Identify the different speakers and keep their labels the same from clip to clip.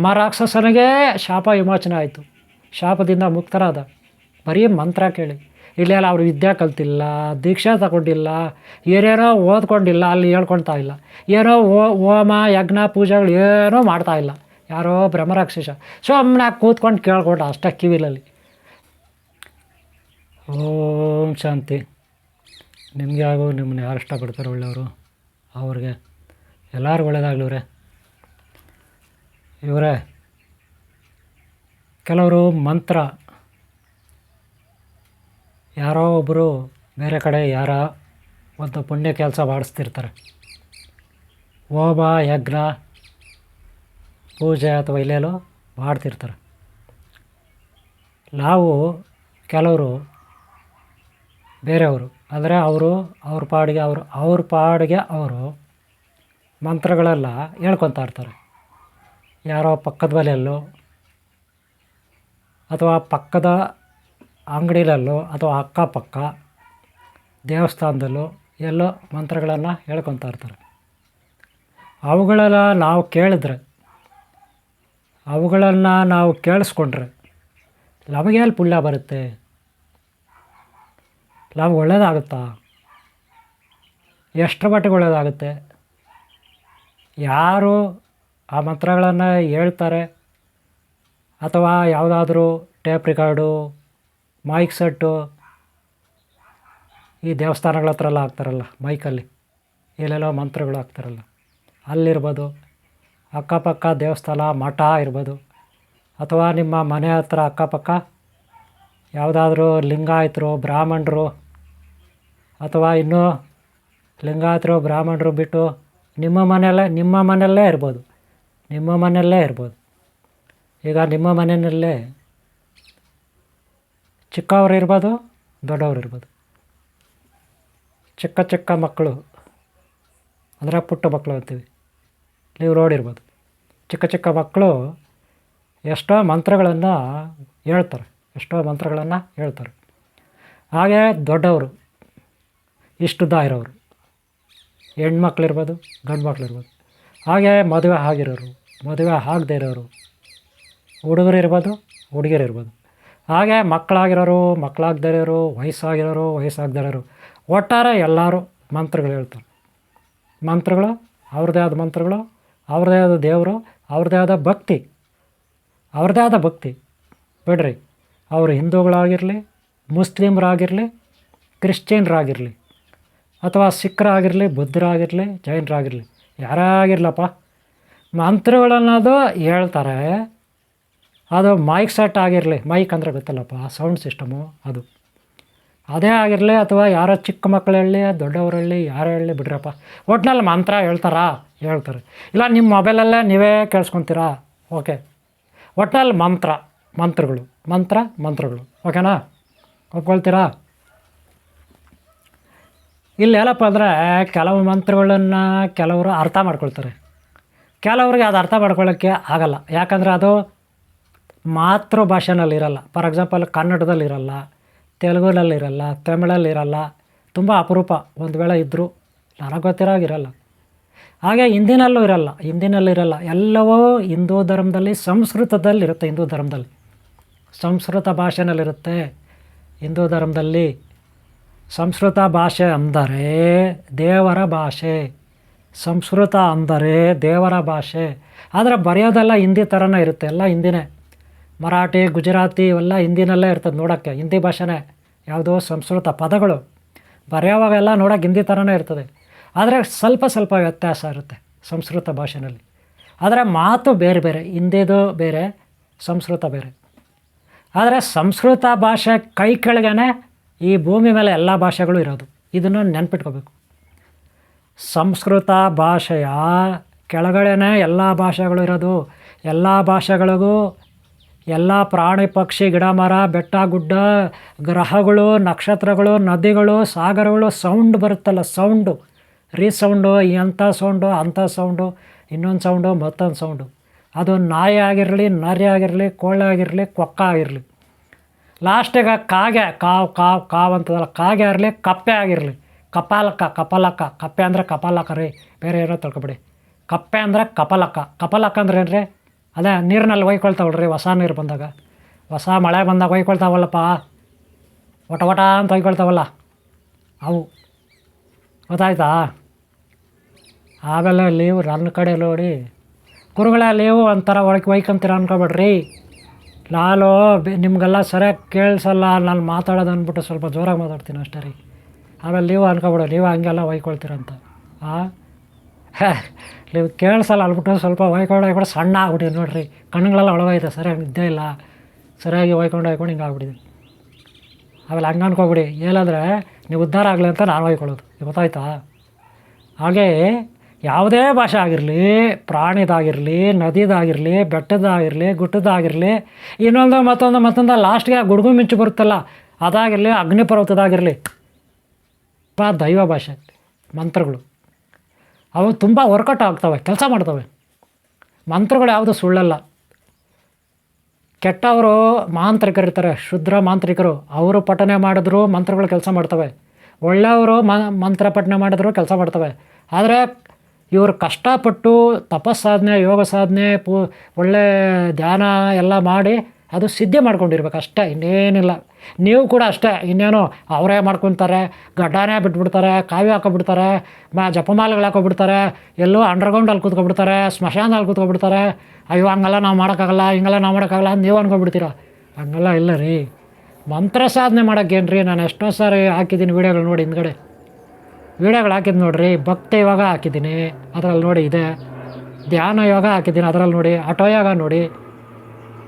Speaker 1: ಬ್ರಹ್ಮ ರಾಕ್ಷಸನಿಗೆ ಶಾಪ ವಿಮೋಚನೆ ಆಯಿತು. ಶಾಪದಿಂದ ಮುಕ್ತರಾದ. ಬರೀ ಮಂತ್ರ ಕೇಳಿ. ಇಲ್ಲೆಲ್ಲ ಅವರು ವಿದ್ಯೆ ಕಲ್ತಿಲ್ಲ, ದೀಕ್ಷಾ ತಗೊಂಡಿಲ್ಲ, ಏನೇನೋ ಓದ್ಕೊಂಡಿಲ್ಲ, ಅಲ್ಲಿ ಹೇಳ್ಕೊಳ್ತಾ ಇಲ್ಲ. ಏನೋ ಓ, ಹೋಮ, ಯಜ್ಞ, ಪೂಜೆಗಳು ಏನೋ ಮಾಡ್ತಾ ಇಲ್ಲ. ಯಾರೋ ಬ್ರಹ್ಮರಾಕ್ಷಸ. ಸುಮ್ಮನೆ ಕೂತ್ಕೊಂಡು ಕೇಳ್ಕೊಂಡ ಅಷ್ಟೇ ಕಿವಿಲಲ್ಲಿ. ಓಂ ಶಾಂತಿ. ನಿಮಗೆ ಆಗೋ ನಿಮ್ಮನ್ನ ಯಾರು ಇಷ್ಟಪಡ್ತಾರೆ ಒಳ್ಳೆಯವರು? ಅವ್ರಿಗೆ. ಎಲ್ಲರೂ ಒಳ್ಳೇದಾಗಲಿ ಇವರೇ, ಕೆಲವರು ಮಂತ್ರ. ಯಾರೋ ಒಬ್ಬರು ಬೇರೆ ಕಡೆ ಯಾರ ಒಂದು ಪುಣ್ಯ ಕೆಲಸ ಮಾಡಿಸ್ತಿರ್ತಾರೆ. ಹೋಮ, ಯಜ್ಞ, ಪೂಜೆ ಅಥವಾ ಇಲ್ಲೇಲೋ ಮಾಡ್ತಿರ್ತಾರೆ. ನಾವು ಕೆಲವರು ಬೇರೆಯವರು ಅಂದರೆ ಅವರು ಅವ್ರ ಪಾಡಿಗೆ ಅವರು, ಅವ್ರ ಪಾಡಿಗೆ ಅವರು ಮಂತ್ರಗಳೆಲ್ಲ ಹೇಳ್ಕೊತಾ ಇರ್ತಾರೆ. ಯಾರೋ ಪಕ್ಕದ ಮನೆಯಲ್ಲೋ ಅಥವಾ ಪಕ್ಕದ ಅಂಗಡಿಲಲ್ಲೋ ಅಥವಾ ಅಕ್ಕಪಕ್ಕ, ದೇವಸ್ಥಾನದಲ್ಲೋ ಎಲ್ಲೋ ಮಂತ್ರಗಳನ್ನು ಹೇಳ್ಕೊತಾ ಇರ್ತಾರೆ. ಅವುಗಳೆಲ್ಲ ನಾವು ಕೇಳಿದ್ರೆ, ಅವುಗಳನ್ನು ನಾವು ಕೇಳಿಸ್ಕೊಂಡ್ರೆ ನಮಗೇನು ಪುಣ್ಯ ಬರುತ್ತೆ? ನಮ್ಗೆ ಒಳ್ಳೇದಾಗುತ್ತಾ? ಎಷ್ಟರ ಮಟ್ಟಿಗೆ ಒಳ್ಳೆಯದಾಗುತ್ತೆ ಯಾರು ಆ ಮಂತ್ರಗಳನ್ನು ಹೇಳ್ತಾರೆ. ಅಥವಾ ಯಾವುದಾದ್ರೂ ಟೇಪ್ ರಿಕಾರ್ಡು ಮೈಕ್ ಸೆಟ್ಟು ಈ ದೇವಸ್ಥಾನಗಳ ಹತ್ರ ಎಲ್ಲ ಹಾಕ್ತಾರಲ್ಲ ಮೈಕಲ್ಲಿ ಎಲ್ಲೆಲ್ಲೋ ಮಂತ್ರಗಳು ಹಾಕ್ತಾರಲ್ಲ. ಅಲ್ಲಿರ್ಬೋದು, ಅಕ್ಕಪಕ್ಕ ದೇವಸ್ಥಾನ ಮಠ ಇರ್ಬೋದು, ಅಥವಾ ನಿಮ್ಮ ಮನೆ ಹತ್ರ ಅಕ್ಕಪಕ್ಕ ಯಾವುದಾದ್ರೂ ಲಿಂಗಾಯತರು, ಬ್ರಾಹ್ಮಣರು, ಅಥವಾ ಇನ್ನೂ ಲಿಂಗಾಯತರು, ಬ್ರಾಹ್ಮಣರು ಬಿಟ್ಟು ನಿಮ್ಮ ಮನೆಯಲ್ಲೇ ನಿಮ್ಮ ಮನೆಯಲ್ಲೇ ಇರ್ಬೋದು. ನಿಮ್ಮ ಮನೆಯಲ್ಲೇ ಇರ್ಬೋದು. ಈಗ ನಿಮ್ಮ ಮನೆಯಲ್ಲೇ ಚಿಕ್ಕವರು ಇರ್ಬೋದು, ದೊಡ್ಡವರು ಇರ್ಬೋದು. ಚಿಕ್ಕ ಚಿಕ್ಕ ಮಕ್ಕಳು, ಅಂದರೆ ಪುಟ್ಟ ಮಕ್ಕಳು ಅಂತೀವಿ. ನೀವು ನೋಡಿರ್ಬೋದು. ಚಿಕ್ಕ ಚಿಕ್ಕ ಮಕ್ಕಳು ಎಷ್ಟೋ ಮಂತ್ರಗಳನ್ನು ಹೇಳ್ತಾರೆ, ಎಷ್ಟೋ ಮಂತ್ರಗಳನ್ನು ಹೇಳ್ತಾರೆ. ಹಾಗೆ ದೊಡ್ಡವರು ಇಷ್ಟುದ್ದ ಇರೋರು. ಹೆಣ್ಮಕ್ಳಿರ್ಬೋದು ಗಂಡು ಮಕ್ಳಿರ್ಬೋದು ಹಾಗೆ ಮದುವೆ ಆಗಿರೋರು. ಮದುವೆ ಆಗದೆ ಇರೋರು, ಹುಡುಗರು ಇರ್ಬೋದು, ಹುಡುಗಿಯರು ಇರ್ಬೋದು. ಹಾಗೆ ಮಕ್ಕಳಾಗಿರೋರು, ಮಕ್ಕಳಾಗದೇ ಇರೋರು, ವಯಸ್ಸಾಗಿರೋರು, ವಯಸ್ಸಾಗದೇ ಒಟ್ಟಾರೆ ಎಲ್ಲರೂ ಮಂತ್ರಗಳು ಹೇಳ್ತಾರೆ. ಮಂತ್ರಗಳು, ಅವ್ರದ್ದೇ ಆದ ಮಂತ್ರಗಳು, ಅವ್ರದ್ದೇ ಆದ ದೇವರು, ಅವ್ರದ್ದೇ ಆದ ಭಕ್ತಿ, ಅವ್ರದ್ದೇ ಆದ ಭಕ್ತಿ. ಬಿಡ್ರಿ, ಅವರು ಹಿಂದೂಗಳಾಗಿರಲಿ, ಮುಸ್ಲಿಮ್ರಾಗಿರಲಿ, ಕ್ರಿಶ್ಚಿಯನ್ರಾಗಿರಲಿ, ಅಥವಾ ಸಿಖ್ರಾಗಿರಲಿ, ಬುದ್ಧರಾಗಿರಲಿ, ಜೈನರಾಗಿರಲಿ ಯಾರೇ ಆಗಿರ್ಲಪ್ಪ ಮಂತ್ರಗಳನ್ನೋದು ಹೇಳ್ತಾರೆ. ಅದು ಮೈಕ್ ಸೆಟ್ ಆಗಿರಲಿ ಮೈಕ್ ಅಂದರೆ ಗೊತ್ತಲ್ಲಪ್ಪ ಸೌಂಡ್ ಸಿಸ್ಟಮು ಅದು. ಅದೇ ಆಗಿರಲಿ ಅಥವಾ ಯಾರೋ ಚಿಕ್ಕ ಮಕ್ಕಳು ಹೇಳಲಿ ದೊಡ್ಡವ್ರು ಹೇಳಲಿ ಯಾರು ಹೇಳಲಿ ಬಿಡ್ರಪ್ಪ. ಒಟ್ನಲ್ಲಿ ಮಂತ್ರ ಹೇಳ್ತಾರಾ? ಹೇಳ್ತಾರೆ. ಇಲ್ಲ, ನಿಮ್ಮ ಮೊಬೈಲಲ್ಲೇ ನೀವೇ ಕೇಳಿಸ್ಕೊತೀರಾ? ಓಕೆ ಒಟ್ನಲ್ಲಿ ಮಂತ್ರ, ಮಂತ್ರಗಳು. ಮಂತ್ರ, ಮಂತ್ರಗಳು. ಓಕೆನಾ ಒಪ್ಕೊಳ್ತೀರಾ? ಇಲ್ಲಿ ಹೇಳಪ್ಪ ಅಂದರೆ ಕೆಲವು ಮಂತ್ರಗಳನ್ನು ಕೆಲವರು ಅರ್ಥ ಮಾಡ್ಕೊಳ್ತಾರೆ. ಕೆಲವ್ರಿಗೆ ಅದು ಅರ್ಥ ಮಾಡ್ಕೊಳ್ಳೋಕ್ಕೆ ಆಗಲ್ಲ. ಯಾಕಂದರೆ ಅದು ಮಾತೃ ಭಾಷೆನಲ್ಲಿ ಇರಲ್ಲ ಫಾರ್ ಎಕ್ಸಾಂಪಲ್ ಕನ್ನಡದಲ್ಲಿ ಇರಲ್ಲ ತೆಲುಗುನಲ್ಲಿ ಇರಲ್ಲ ತಮಿಳಲ್ಲಿ ಇರಲ್ಲ ತುಂಬ ಅಪರೂಪ ಒಂದು ವೇಳೆ ಇದ್ದರೂ ನನಗೆ ಗೊತ್ತಿರೋಗಿರಲ್ಲ. ಹಾಗೆ ಹಿಂದಿನಲ್ಲೂ ಇರಲ್ಲ. ಹಿಂದಿನಲ್ಲಿರಲ್ಲ ಎಲ್ಲವೂ ಹಿಂದೂ ಧರ್ಮದಲ್ಲಿ ಸಂಸ್ಕೃತದಲ್ಲಿ ಇರುತ್ತೆ ಹಿಂದೂ ಧರ್ಮದಲ್ಲಿ. ಸಂಸ್ಕೃತ ಭಾಷೆನಲ್ಲಿರುತ್ತೆ ಹಿಂದೂ ಧರ್ಮದಲ್ಲಿ. ಸಂಸ್ಕೃತ ಭಾಷೆ ಅಂದರೆ ದೇವರ ಭಾಷೆ. ಸಂಸ್ಕೃತ ಅಂದರೆ ದೇವರ ಭಾಷೆ. ಆದರೆ ಬರೆಯೋದೆಲ್ಲ ಹಿಂದಿ ಥರನೇ ಇರುತ್ತೆ, ಎಲ್ಲ ಹಿಂದಿನೇ. ಮರಾಠಿ, ಗುಜರಾತಿ ಇವೆಲ್ಲ ಹಿಂದಿನಲ್ಲೇ ಇರ್ತದೆ ನೋಡೋಕ್ಕೆ, ಹಿಂದಿ ಭಾಷೆನೇ. ಯಾವುದೋ ಸಂಸ್ಕೃತ ಪದಗಳು. ಬರೆಯೋವಾಗೆಲ್ಲ ನೋಡೋಕೆ ಹಿಂದಿ ಥರನೇ ಇರ್ತದೆ. ಆದರೆ ಸ್ವಲ್ಪ ಸ್ವಲ್ಪ ವ್ಯತ್ಯಾಸ ಇರುತ್ತೆ ಸಂಸ್ಕೃತ ಭಾಷೆನಲ್ಲಿ. ಆದರೆ ಮಾತು ಬೇರೆ ಬೇರೆ, ಹಿಂದಿದು ಬೇರೆ, ಸಂಸ್ಕೃತ ಬೇರೆ. ಆದರೆ ಸಂಸ್ಕೃತ ಭಾಷೆ ಕೈ ಕೆಳಗೇ ಈ ಭೂಮಿ ಮೇಲೆ ಎಲ್ಲ ಭಾಷೆಗಳು ಇರೋದು. ಇದನ್ನು ನೆನ್ಪಿಟ್ಕೋಬೇಕು. ಸಂಸ್ಕೃತ ಭಾಷೆಯ ಕೆಳಗಡೆನೇ ಎಲ್ಲ ಭಾಷೆಗಳು ಇರೋದು. ಎಲ್ಲ ಭಾಷೆಗಳಿಗೂ ಎಲ್ಲ ಪ್ರಾಣಿ, ಪಕ್ಷಿ, ಗಿಡ, ಮರ, ಬೆಟ್ಟ, ಗುಡ್ಡ, ಗ್ರಹಗಳು, ನಕ್ಷತ್ರಗಳು, ನದಿಗಳು, ಸಾಗರಗಳು ಸೌಂಡ್ ಬರುತ್ತಲ್ಲ ಸೌಂಡು ರೀಸೌಂಡು ಎಂಥ ಸೌಂಡು ಅಂಥ ಸೌಂಡು ಇನ್ನೊಂದು ಸೌಂಡು ಮತ್ತೊಂದು ಸೌಂಡು ಅದು ನಾಯಿ ಆಗಿರಲಿ, ನರಿ ಆಗಿರಲಿ, ಕೋಳಿ ಆಗಿರಲಿ, ಕೊಕ್ಕ ಆಗಿರಲಿ. ಲಾಸ್ಟಿಗೆ ಕಾಗೆ, ಕಾವು ಕಾವು ಕಾವು ಅಂತದಲ್ಲ, ಕಾಗೆ ಆಗಿರಲಿ ಕಪ್ಪೆ ಆಗಿರಲಿ. ಕಪಾಲಕ್ಕ ಕಪಾಲಕ ಕಪ್ಪೆ ಅಂದರೆ ಕಪಾಲಕ ರೀ, ಬೇರೆ ಏನೋ ತಿಳ್ಕೊಬಿಡಿ. ಕಪ್ಪೆ ಅಂದರೆ ಕಪಾಲಕ್ಕ ಕಪಾಲಕ್ಕ ಅಂದ್ರೆ ಏನು ರೀ ಅದೇ ನೀರಿನಲ್ಲಿ ಒಯ್ಕೊಳ್ತಾವಲ್ರಿ ಹೊಸ ನೀರು ಬಂದಾಗ. ಹೊಸ ಮಳೆ ಬಂದಾಗ ಒಯ್ಕೊಳ್ತಾವಲ್ಲಪ್ಪ. ಒಟ ಒಟ ಅಂತ ಒಯ್ಕೊಳ್ತಾವಲ್ಲ. ಅವು. ಗೊತ್ತಾಯ್ತಾ? ಆಮೇಲೆ ಲೀವು ನನ್ನ ಕಡೆ ನೋಡಿ. ಕುರುಗಳ ಲೀವು ಒಂಥರ ಒಳಗೆ ಒಯ್ಕೊಂತೀರ ಅನ್ಕೊಬೇಡ್ರಿ. ನಾನು ನಿಮಗೆಲ್ಲ ಸರಿಯಾಗಿ ಕೇಳಿಸಲ್ಲ, ನಾನು ಮಾತಾಡೋದು ಅಂದ್ಬಿಟ್ಟು ಸ್ವಲ್ಪ ಜೋರಾಗಿ ಮಾತಾಡ್ತೀನಿ ಅಷ್ಟೇ ರೀ. ಆಮೇಲೆ ನೀವು ಅನ್ಕೊಬಿಡ ನೀವು ಹಂಗೆಲ್ಲ ಒಯ್ಕೊಳ್ತೀರಂತ. ಹಾಂ, ನೀವು ಕೇಳಿಸಲ್ಲ ಅಲ್ಬಿಟ್ಟು ಸ್ವಲ್ಪ ಒಯ್ಕೊಂಡು ಒಯ್ಕೊಂಡು ಸಣ್ಣ ಆಗ್ಬಿಟ್ಟಿದೆ ನೋಡಿರಿ. ಕಣ್ಣುಗಳೆಲ್ಲ ಒಳಗಾಯ್ತು, ಸರಿಯಾಗಿ ನಿದ್ದೆ ಇಲ್ಲ. ಸರಿಯಾಗಿ ಒಯ್ಕೊಂಡು ಒಯ್ಕೊಂಡು ಹಿಂಗೆ ಆಗ್ಬಿಟ್ಟಿದೆ. ಆಮೇಲೆ ಹಂಗೆ ಅನ್ಕೋಬಿಡಿ, ಏನಂದರೆ ನೀವು ಉದ್ಧಾರ ಆಗಲಿ ಅಂತ ನಾನು ಒಯ್ಕೊಳ್ಳೋದು. ಗೊತ್ತಾಯ್ತಾ? ಹಾಗೇ ಯಾವುದೇ ಭಾಷೆ ಆಗಿರಲಿ, ಪ್ರಾಣಿದಾಗಿರಲಿ, ನದಿದಾಗಿರಲಿ, ಬೆಟ್ಟದಾಗಿರಲಿ ಗುಟ್ಟದಾಗಿರಲಿ ಇನ್ನೊಂದು ಮತ್ತೊಂದು ಮತ್ತೊಂದು ಲಾಸ್ಟ್ಗೆ ಗುಡುಗು ಮಿಂಚು ಬರುತ್ತಲ್ಲ, ಅದಾಗಿರಲಿ ಅಗ್ನಿ ಪರ್ವತದಾಗಿರಲಿ ದೈವ ಭಾಷೆ ಮಂತ್ರಗಳು. ಅವು ತುಂಬ ವರ್ಕೌಟ್ ಆಗ್ತವೆ, ಕೆಲಸ ಮಾಡ್ತವೆ. ಮಂತ್ರಗಳು ಯಾವುದು ಸುಳ್ಳಲ್ಲ. ಕೆಟ್ಟವರು ಮಾಂತ್ರಿಕರಿರ್ತಾರೆ, ಶುದ್ರ ಮಾಂತ್ರಿಕರು. ಅವರು ಪಠನೆ ಮಾಡಿದ್ರು ಮಂತ್ರಗಳು ಕೆಲಸ ಮಾಡ್ತವೆ. ಒಳ್ಳೆಯವರು ಮಂತ್ರ ಪಠನೆ ಮಾಡಿದ್ರು ಕೆಲಸ ಮಾಡ್ತವೆ. ಆದರೆ ಇವರು ಕಷ್ಟಪಟ್ಟು ತಪಸ್ಸಾಧನೆ ಯೋಗ ಸಾಧನೆ ಪೂ, ಒಳ್ಳೆ ಧ್ಯಾನ ಎಲ್ಲ ಮಾಡಿ ಅದು ಸಿದ್ಧೆ ಮಾಡ್ಕೊಂಡಿರ್ಬೇಕು ಅಷ್ಟೇ, ಇನ್ನೇನಿಲ್ಲ. ನೀವು ಕೂಡ ಅಷ್ಟೇ, ಇನ್ನೇನು ಅವರೇ ಮಾಡ್ಕೊತಾರೆ, ಗಡ್ಡಾನೇ ಬಿಟ್ಬಿಡ್ತಾರೆ ಕಾವಿ ಹಾಕೊಬಿಡ್ತಾರೆ, ಮಾ, ಜಪಮಾಲೆಗಳು ಹಾಕೊಬಿಡ್ತಾರೆ, ಎಲ್ಲೋ ಅಂಡರ್ಗ್ರೌಂಡಲ್ಲಿ ಕೂತ್ಕೊಬಿಡ್ತಾರೆ ಸ್ಮಶಾನದಲ್ಲಿ ಕೂತ್ಕೊಬಿಡ್ತಾರೆ, ಅಯ್ಯೋ, ಹಂಗೆಲ್ಲ ನಾವು ಮಾಡೋಕ್ಕಾಗಲ್ಲ, ಹಿಂಗೆಲ್ಲ ನಾವು ಮಾಡೋಕ್ಕಾಗಲ್ಲ ಅಂತ ನೀವು ಅನ್ಕೊಬಿಡ್ತೀರ? ಹಂಗೆಲ್ಲ ಇಲ್ಲ ರೀ. ಮಂತ್ರ ಸಾಧನೆ ಮಾಡೋಕ್ಕೇನು ರೀ ನಾನು ಎಷ್ಟೋ ಸಾರಿ ಹಾಕಿದ್ದೀನಿ ವೀಡಿಯೋಗಳು ನೋಡಿ ಹಿಂದ್ಗಡೆ. ವೀಡಿಯೋಗಳು ಹಾಕಿದ್ದು ನೋಡಿರಿ, ಭಕ್ತಿ ಯೋಗ ಹಾಕಿದ್ದೀನಿ, ಅದರಲ್ಲಿ ನೋಡಿ ಇದೆ. ಧ್ಯಾನ ಯೋಗ ಹಾಕಿದ್ದೀನಿ ಅದರಲ್ಲಿ ನೋಡಿ, ಆಟೋ ಯೋಗ ನೋಡಿ.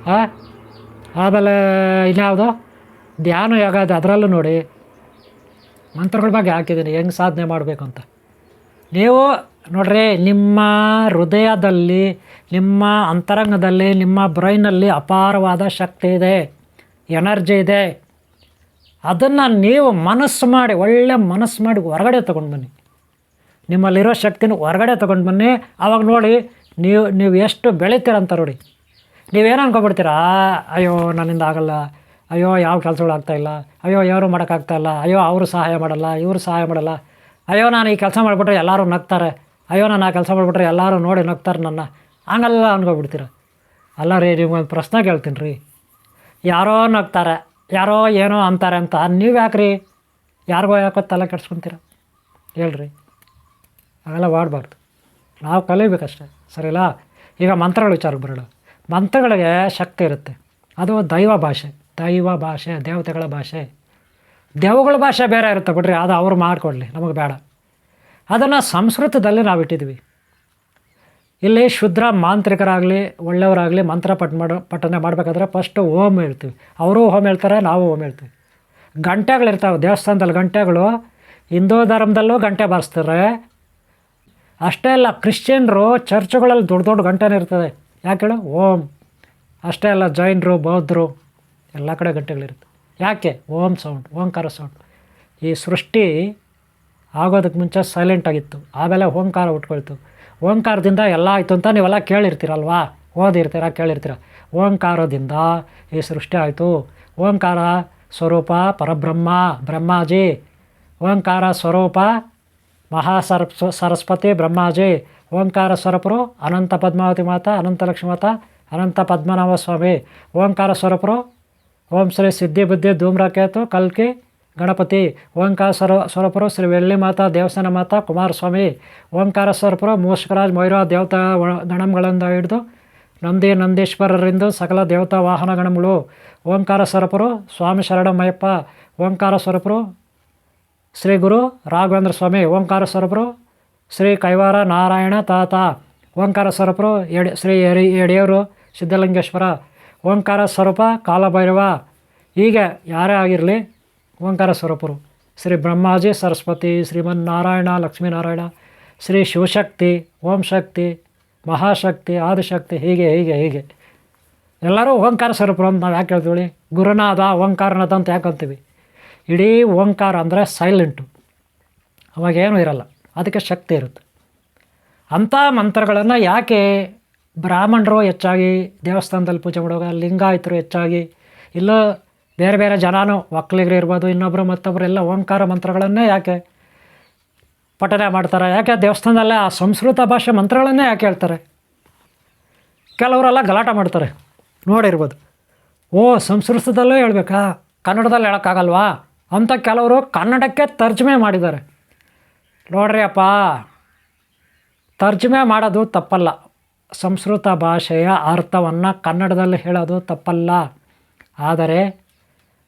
Speaker 1: ಹಾಂ ಆಮೇಲೆ ಇನ್ಯಾವುದು? ಧ್ಯಾನ, ಯೋಗ, ಅದು ಅದರಲ್ಲೂ ನೋಡಿ. ಮಂತ್ರಗಳ ಬಗ್ಗೆ ಹಾಕಿದ್ದೀನಿ, ಹೆಂಗೆ ಸಾಧನೆ ಮಾಡಬೇಕು ಅಂತ. ನೀವು ನೋಡ್ರಿ, ನಿಮ್ಮ ಹೃದಯದಲ್ಲಿ, ನಿಮ್ಮ ಅಂತರಂಗದಲ್ಲಿ, ನಿಮ್ಮ ಬ್ರೈನಲ್ಲಿ ಅಪಾರವಾದ ಶಕ್ತಿ ಇದೆ, ಎನರ್ಜಿ ಇದೆ. ಅದನ್ನು ನೀವು ಮನಸ್ಸು ಮಾಡಿ, ಒಳ್ಳೆ ಮನಸ್ಸು ಮಾಡಿ ಹೊರಗಡೆ ತೊಗೊಂಡು ಬನ್ನಿ. ನಿಮ್ಮಲ್ಲಿರೋ ಶಕ್ತಿನ ಹೊರಗಡೆ ತೊಗೊಂಡು ಬನ್ನಿ. ಆವಾಗ ನೋಡಿ, ನೀವು ನೀವು ಎಷ್ಟು ಬೆಳಿತೀರಂತ ನೋಡಿ. ನೀವೇನು ಅನ್ಕೊಬಿಡ್ತೀರಾ? ಅಯ್ಯೋ, ನನ್ನಿಂದ ಆಗಲ್ಲ. ಅಯ್ಯೋ, ಯಾವ ಕೆಲಸಗಳು ಆಗ್ತಾಯಿಲ್ಲ ಅಯ್ಯೋ, ಯಾರು ಮಾಡೋಕ್ಕಾಗ್ತಾಯಿಲ್ಲ ಅಯ್ಯೋ, ಅವರು ಸಹಾಯ ಮಾಡಲ್ಲ, ಇವರು ಸಹಾಯ ಮಾಡಲ್ಲ. ಅಯ್ಯೋ, ನಾನು ಈ ಕೆಲಸ ಮಾಡಿಬಿಟ್ರೆ ಎಲ್ಲರೂ ನಗ್ತಾರೆ. ಅಯ್ಯೋ, ನಾನು ಆ ಕೆಲಸ ಮಾಡಿಬಿಟ್ರೆ ಎಲ್ಲರೂ ನೋಡಿ ನಗ್ತಾರೆ ನನ್ನ. ಹಂಗಲ್ಲ ಅನ್ಕೊಬಿಡ್ತೀರ? ಅಲ್ಲ ರೀ ನಿಮ್ಗೊಂದು ಪ್ರಶ್ನೆ ಕೇಳ್ತೀನಿ ರೀ. ಯಾರೋ ನಗ್ತಾರೆ, ಯಾರೋ ಏನೋ ಅಂತಾರೆ ಅಂತ ನೀವು ಯಾಕೆ ರೀ? ಯಾರಿಗೋ ಯಾಕೋ ತಲೆ ಕೆಡ್ಸ್ಕೊತೀರ? ಹೇಳ್ರಿ. ಹಾಗೆಲ್ಲ ಮಾಡಬಾರ್ದು. ನಾವು ಕಲಿಬೇಕಷ್ಟೆ. ಸರಿಲ್ಲ ಈಗ ಮಂತ್ರಗಳು ವಿಚಾರಕ್ಕೆ ಬರೋಣ. ಮಂತ್ರಗಳಿಗೆ ಶಕ್ತಿ ಇರುತ್ತೆ. ಅದು ದೈವ ಭಾಷೆ. ದೈವ ಭಾಷೆ, ದೇವತೆಗಳ ಭಾಷೆ. ದೇವಗಳ ಭಾಷೆ ಬೇರೆ ಇರುತ್ತೆ ಬಿಡ್ರಿ, ಅದು ಅವ್ರು ಮಾಡಿಕೊಡ್ಲಿ, ನಮಗೆ ಬೇಡ. ಅದನ್ನು ಸಂಸ್ಕೃತದಲ್ಲಿ ನಾವು ಇಟ್ಟಿದ್ವಿ. ಇಲ್ಲಿ ಶುದ್ರ ಮಾಂತ್ರಿಕರಾಗಲಿ, ಒಳ್ಳೆಯವರಾಗಲಿ ಮಂತ್ರ ಪಟ್ ಮಾಡೋ ಪಠನೆ ಮಾಡಬೇಕಾದ್ರೆ ಫಸ್ಟು ಓಮ್ ಹೇಳ್ತೀವಿ. ಅವರು ಓಮ್ ಹೇಳ್ತಾರೆ, ನಾವು ಓಮ್ ಹೇಳ್ತೀವಿ. ಗಂಟೆಗಳಿರ್ತಾವೆ ದೇವಸ್ಥಾನದಲ್ಲಿ ಗಂಟೆಗಳು ಹಿಂದೂ ಧರ್ಮದಲ್ಲೂ ಗಂಟೆ ಬಾರಿಸ್ತಾರೆ. ಅಷ್ಟೇ ಅಲ್ಲ, ಕ್ರಿಶ್ಚಿಯನ್ರು ಚರ್ಚ್ಗಳಲ್ಲಿ ದೊಡ್ಡ ದೊಡ್ಡ ಗಂಟೆನೇ ಇರ್ತದೆ. ಯಾಕೆ ಹೇಳು? ಓಂ. ಅಷ್ಟೇ ಅಲ್ಲ, ಜೈನರು, ಬೌದ್ಧರು, ಎಲ್ಲ ಕಡೆ ಗಂಟೆಗಳಿರುತ್ತೆ ಯಾಕೆ? ಓಂ ಸೌಂಡ್ ಓಂಕಾರ ಸೌಂಡ್ ಈ ಸೃಷ್ಟಿ ಆಗೋದಕ್ಕೆ ಮುಂಚೆ ಸೈಲೆಂಟ್ ಆಗಿತ್ತು. ಆಮೇಲೆ ಓಂಕಾರ ಉಟ್ಕೊಳ್ತು. ಓಂಕಾರದಿಂದ ಎಲ್ಲ ಆಯಿತು ಅಂತ ನೀವೆಲ್ಲ ಕೇಳಿರ್ತೀರಲ್ವಾ? ಓದಿರ್ತೀರ, ಕೇಳಿರ್ತೀರ? ಓಂಕಾರದಿಂದ ಈ ಸೃಷ್ಟಿ ಆಯಿತು. ಓಂಕಾರ ಸ್ವರೂಪ ಪರಬ್ರಹ್ಮ, ಬ್ರಹ್ಮಾಜಿ. ಓಂಕಾರ ಸ್ವರೂಪ ಮಹಾಸರ ಸರಸ್ವತಿ, ಬ್ರಹ್ಮಾಜಿ. ಓಂಕಾರ ಸ್ವರೂಪರು, ಅನಂತ ಪದ್ಮಾವತಿ ಮಾತಾ, ಅನಂತ ಲಕ್ಷ್ಮೀ ಮಾತಾ, ಅನಂತ ಪದ್ಮನಾಭ ಸ್ವಾಮಿ. ಓಂಕಾರ ಸ್ವರೂಪರು, ಓಂ ಶ್ರೀ ಸಿದ್ಧಿ ಬುದ್ಧಿ ಧೂಮ್ರಕೇತು ಕಲ್ಕಿ ಗಣಪತಿ. ಓಂಕಾರ ಸ್ವರ ಸ್ವರೂಪರು ಶ್ರೀ ವೆಳ್ಳಿ ಮಾತಾ, ದೇವಸ್ಥಾನ ಮಾತಾ ಕುಮಾರಸ್ವಾಮಿ ಓಂಕಾರ ಸ್ವರೂಪರು, ಮೂಷಕರಾಜ್ ಮಯೂರ ದೇವತಾ ಗಣಂಗಳಿಂದ ಹಿಡಿದು ನಂದಿ ನಂದೀಶ್ವರರಿಂದು ಸಕಲ ದೇವತಾ ವಾಹನ ಗಣಗಳು ಓಂಕಾರ ಸ್ವರೂಪರು, ಸ್ವಾಮಿ ಶರಣಮಯ್ಯಪ್ಪ. ಓಂಕಾರ ಸ್ವರೂಪರು, ಶ್ರೀ ಗುರು ರಾಘವೇಂದ್ರ ಸ್ವಾಮಿ. ಓಂಕಾರ ಸ್ವರೂಪರು ಶ್ರೀ ಕೈವಾರ ನಾರಾಯಣ ತಾತ, ಓಂಕಾರ ಸ್ವರೂಪರು ಎಡೆ, ಶ್ರೀ ಎರಿ, ಎಡೆಯವರು ಸಿದ್ಧಲಿಂಗೇಶ್ವರ, ಓಂಕಾರ ಸ್ವರೂಪ ಕಾಲಭೈರವ. ಹೀಗೆ ಯಾರೇ ಆಗಿರಲಿ, ಓಂಕಾರ ಸ್ವರೂಪರು, ಶ್ರೀ ಬ್ರಹ್ಮಾಜಿ ಸರಸ್ವತಿ ಶ್ರೀಮನ್ ನಾರಾಯಣ ಲಕ್ಷ್ಮೀನಾರಾಯಣ, ಶ್ರೀ ಶಿವಶಕ್ತಿ ಓಂ ಶಕ್ತಿ ಮಹಾಶಕ್ತಿ, ಆದಿಶಕ್ತಿ, ಹೀಗೆ ಹೀಗೆ ಹೀಗೆ. ಎಲ್ಲರೂ ಓಂಕಾರ ಸ್ವರೂಪರು ಅಂತ ನಾವು ಯಾಕೆ ಹೇಳ್ತೀವಿ? ಗುರುನಾದ ಓಂಕಾರನಾಥ ಅಂತ ಯಾಕೆ ಅಂತೀವಿ? ಇಡೀ ಓಂಕಾರ ಅಂದರೆ ಸೈಲೆಂಟು ಅವಾಗೇನೂ ಇರಲ್ಲ. ಅದಕ್ಕೆ ಶಕ್ತಿ ಇರುತ್ತೆ. ಅಂಥ ಮಂತ್ರಗಳನ್ನು ಯಾಕೆ ಬ್ರಾಹ್ಮಣರು ಹೆಚ್ಚಾಗಿ ದೇವಸ್ಥಾನದಲ್ಲಿ ಪೂಜೆ ಮಾಡುವಾಗ, ಲಿಂಗಾಯತರು ಹೆಚ್ಚಾಗಿ, ಇಲ್ಲ ಬೇರೆ ಬೇರೆ ಜನನೂ ಒಕ್ಕಲಿಗರು ಇರ್ಬೋದು ಇನ್ನೊಬ್ಬರು ಮತ್ತೊಬ್ಬರು ಎಲ್ಲ ಓಂಕಾರ ಮಂತ್ರಗಳನ್ನೇ ಯಾಕೆ ಪಠನೆ ಮಾಡ್ತಾರೆ? ಯಾಕೆ ದೇವಸ್ಥಾನದಲ್ಲೇ ಆ ಸಂಸ್ಕೃತ ಭಾಷೆ ಮಂತ್ರಗಳನ್ನೇ ಯಾಕೆ ಹೇಳ್ತಾರೆ? ಕೆಲವರೆಲ್ಲ ಗಲಾಟೆ ಮಾಡ್ತಾರೆ. ನೋಡಿರ್ಬೋದು. ಓ, ಸಂಸ್ಕೃತದಲ್ಲೂ ಹೇಳ್ಬೇಕಾ? ಕನ್ನಡದಲ್ಲಿ ಹೇಳೋಕ್ಕಾಗಲ್ವಾ? ಅಂತ ಕೆಲವರು ಕನ್ನಡಕ್ಕೆ ತರ್ಜಮೆ ಮಾಡಿದ್ದಾರೆ. ನೋಡ್ರಿ ಅಪ್ಪ, ತರ್ಜುಮೆ ಮಾಡೋದು ತಪ್ಪಲ್ಲ. ಸಂಸ್ಕೃತ ಭಾಷೆಯ ಅರ್ಥವನ್ನು ಕನ್ನಡದಲ್ಲಿ ಹೇಳೋದು ತಪ್ಪಲ್ಲ. ಆದರೆ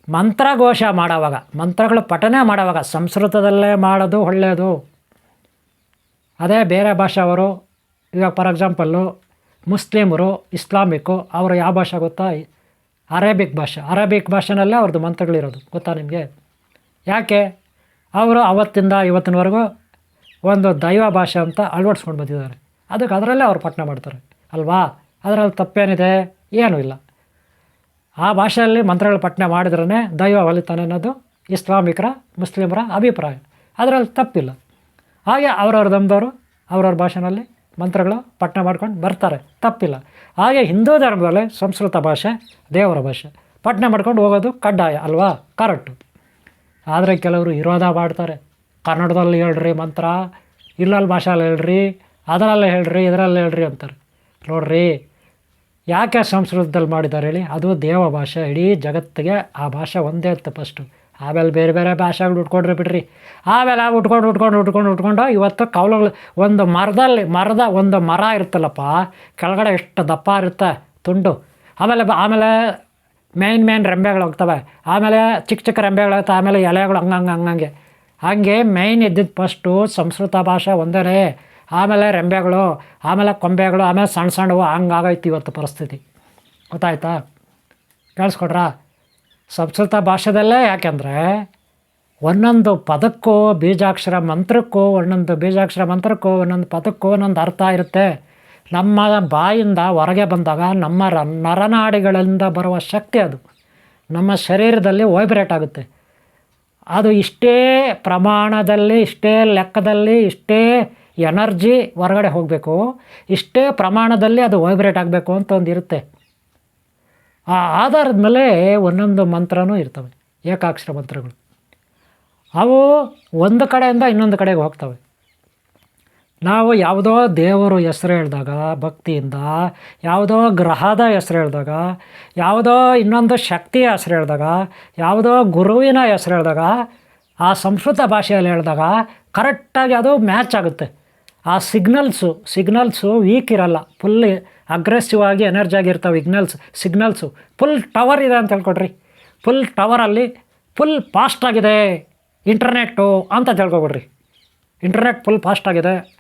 Speaker 1: ಮಂತ್ರಘೋಷ ಮಾಡೋವಾಗ, ಮಂತ್ರಗಳು ಪಠನೆ ಮಾಡೋವಾಗ ಸಂಸ್ಕೃತದಲ್ಲೇ ಮಾಡೋದು ಒಳ್ಳೆಯದು. ಅದೇ ಬೇರೆ ಭಾಷೆಯವರು, ಈಗ ಫಾರ್ ಎಕ್ಸಾಂಪಲ್ಲು ಮುಸ್ಲಿಮರು ಇಸ್ಲಾಮಿಕ್ಕು ಅವರು ಯಾವ ಭಾಷೆ ಗೊತ್ತಾ? ಅರೇಬಿಕ್ ಭಾಷೆ. ಅರೇಬಿಕ್ ಭಾಷೆನಲ್ಲೇ ಅವ್ರದ್ದು ಮಂತ್ರಗಳಿರೋದು. ಗೊತ್ತಾ ನಿಮಗೆ? ಯಾಕೆ? ಅವರು ಅವತ್ತಿಂದ ಇವತ್ತಿನವರೆಗೂ ಒಂದು ದೈವ ಭಾಷೆ ಅಂತ ಅಳವಡಿಸ್ಕೊಂಡು ಬಂದಿದ್ದಾರೆ. ಅದಕ್ಕೆ ಅದರಲ್ಲೇ ಅವ್ರು ಪಠಣ ಮಾಡ್ತಾರೆ. ಅಲ್ವಾ? ಅದರಲ್ಲಿ ತಪ್ಪೇನಿದೆ? ಏನೂ ಇಲ್ಲ. ಆ ಭಾಷೆಯಲ್ಲಿ ಮಂತ್ರಗಳು ಪಠನೆ ಮಾಡಿದ್ರೇ ದೈವ ಒಲಿತಾನೆ ಅನ್ನೋದು ಇಸ್ಲಾಮಿಕರ, ಮುಸ್ಲಿಮರ ಅಭಿಪ್ರಾಯ. ಅದರಲ್ಲಿ ತಪ್ಪಿಲ್ಲ. ಹಾಗೆ ಅವರವ್ರ ಧರ್ಮದವರು, ಅವ್ರವ್ರ ಭಾಷೆನಲ್ಲಿ ಮಂತ್ರಗಳು ಪಠನೆ ಮಾಡ್ಕೊಂಡು ಬರ್ತಾರೆ. ತಪ್ಪಿಲ್ಲ. ಹಾಗೆ ಹಿಂದೂ ಧರ್ಮದಲ್ಲಿ ಸಂಸ್ಕೃತ ಭಾಷೆ, ದೇವರ ಭಾಷೆ. ಪಠನೆ ಮಾಡ್ಕೊಂಡು ಹೋಗೋದು ಕಡ್ಡಾಯ, ಅಲ್ವಾ? ಕರೆಕ್ಟು. ಆದರೆ ಕೆಲವರು ವಿರೋಧ ಮಾಡ್ತಾರೆ. ಕನ್ನಡದಲ್ಲಿ ಹೇಳ್ರಿ ಮಂತ್ರ ಇಲ್ಲಲ್ಲಿ ಭಾಷೆಯಲ್ಲಿ ಹೇಳ್ರಿ, ಅದರಲ್ಲೇ ಹೇಳ್ರಿ, ಇದರಲ್ಲಿ ಹೇಳ್ರಿ ಅಂತಾರೆ. ನೋಡ್ರಿ, ಯಾಕೆ ಸಂಸ್ಕೃತದಲ್ಲಿ ಮಾಡಿದ್ದಾರೆ ಹೇಳಿ? ಅದು ದೇವ ಭಾಷೆ, ಇಡೀ ಜಗತ್ತಿಗೆ ಆ ಭಾಷೆ ಒಂದೇ ಇತ್ತು ಫಸ್ಟು ಆಮೇಲೆ ಬೇರೆ ಬೇರೆ ಭಾಷೆಗಳು ಉಟ್ಕೊಂಡ್ರೆ ಬಿಡ್ರಿ. ಆಮೇಲೆ ಆ ಉಟ್ಕೊಂಡು ಉಟ್ಕೊಂಡು ಉಟ್ಕೊಂಡು ಉಟ್ಕೊಂಡು ಇವತ್ತು ಕೌಲಗಳು ಒಂದು ಮರದಲ್ಲಿ, ಮರದ ಒಂದು ಮರ ಇರ್ತಲ್ಲಪ್ಪ ಕೆಳಗಡೆ ಎಷ್ಟು ದಪ್ಪ ಇರುತ್ತೆ ತುಂಡು. ಆಮೇಲೆ ಆಮೇಲೆ ಮೇನ್ ಮೇನ್ ರೆಂಬೆಗಳು ಹೋಗ್ತವೆ. ಆಮೇಲೆ ಚಿಕ್ಕ ಚಿಕ್ಕ ರೆಂಬೆಗಳು ಹೋಗ್ತವೆ ಆಮೇಲೆ ಎಲೆಗಳು ಹಂಗಂಗೆ ಹಂಗಂಗೆ. ಹಾಗೆ ಮೇಯ್ನ್ ಇದ್ದಿದ್ದು ಫಸ್ಟು ಸಂಸ್ಕೃತ ಭಾಷೆ ಒಂದೇ ಆಮೇಲೆ ರೆಂಬೆಗಳು, ಆಮೇಲೆ ಕೊಂಬೆಗಳು, ಆಮೇಲೆ ಸಣ್ಣ ಸಣ್ಣವು ಹಂಗಾಗೈತಿ ಇವತ್ತು ಪರಿಸ್ಥಿತಿ. ಗೊತ್ತಾಯ್ತಾ? ಕೇಳಿಸ್ಕೊಡ್ರಾ? ಸಂಸ್ಕೃತ ಭಾಷೆದಲ್ಲೇ ಯಾಕೆಂದರೆ ಒಂದೊಂದು ಪದಕ್ಕೂ ಬೀಜಾಕ್ಷರ ಮಂತ್ರಕ್ಕೂ ಒಂದೊಂದು ಬೀಜಾಕ್ಷರ ಮಂತ್ರಕ್ಕೂ ಒಂದೊಂದು ಪದಕ್ಕೂ ಒಂದೊಂದು ಅರ್ಥ ಇರುತ್ತೆ. ನಮ್ಮ ಬಾಯಿಂದ ಹೊರಗೆ ಬಂದಾಗ ನಮ್ಮ ರ, ನರನಾಡಿಗಳಿಂದ ಬರುವ ಶಕ್ತಿ ಅದು. ನಮ್ಮ ಶರೀರದಲ್ಲಿ ವೈಬ್ರೇಟ್ ಆಗುತ್ತೆ. ಅದು ಇಷ್ಟೇ ಪ್ರಮಾಣದಲ್ಲಿ, ಇಷ್ಟೇ ಲೆಕ್ಕದಲ್ಲಿ, ಇಷ್ಟೇ ಎನರ್ಜಿ ಹೊರಗಡೆ ಹೋಗಬೇಕು. ಇಷ್ಟೇ ಪ್ರಮಾಣದಲ್ಲಿ ಅದು ವೈಬ್ರೇಟ್ ಆಗಬೇಕು ಅಂತ ಒಂದು ಇರುತ್ತೆ. ಆ ಆಧಾರದ ಮೇಲೆ ಒಂದೊಂದು ಮಂತ್ರನೂ ಇರ್ತವೆ, ಏಕಾಕ್ಷರ ಮಂತ್ರಗಳು. ಅವು ಒಂದು ಕಡೆಯಿಂದ ಇನ್ನೊಂದು ಕಡೆಗೆ ಹೋಗ್ತವೆ. ನಾವು ಯಾವುದೋ ದೇವರು ಹೆಸರು ಹೇಳಿದಾಗ, ಭಕ್ತಿಯಿಂದ, ಯಾವುದೋ ಗ್ರಹದ ಹೆಸರು ಹೇಳಿದಾಗ, ಯಾವುದೋ ಇನ್ನೊಂದು ಶಕ್ತಿಯ ಹೆಸರು ಹೇಳಿದಾಗ, ಯಾವುದೋ ಗುರುವಿನ ಹೆಸರು ಹೇಳಿದಾಗ, ಆ ಸಂಸ್ಕೃತ ಭಾಷೆಯಲ್ಲಿ ಹೇಳಿದಾಗ ಕರೆಕ್ಟಾಗಿ ಅದು ಮ್ಯಾಚ್ ಆಗುತ್ತೆ. ಆ ಸಿಗ್ನಲ್ಸು ಸಿಗ್ನಲ್ಸು ವೀಕ್ ಇರಲ್ಲ. ಫುಲ್ ಅಗ್ರೆಸಿವ್ ಆಗಿ ಎನರ್ಜಿ ಆಗಿರ್ತಾವೆ ಸಿಗ್ನಲ್ಸ್ ಸಿಗ್ನಲ್ಸು ಫುಲ್ ಟವರ್ ಇದೆ ಅಂತ ಹೇಳ್ಕೊಡ್ರಿ. ಫುಲ್ ಟವರಲ್ಲಿ ಫುಲ್ ಫಾಸ್ಟ್ ಆಗಿದೆ. ಇಂಟರ್ನೆಟ್ಟು ಅಂತ ತಿಳ್ಕೊಬಿಡ್ರಿ ಇಂಟರ್ನೆಟ್ ಫುಲ್ ಫಾಸ್ಟ್ ಆಗಿದೆ.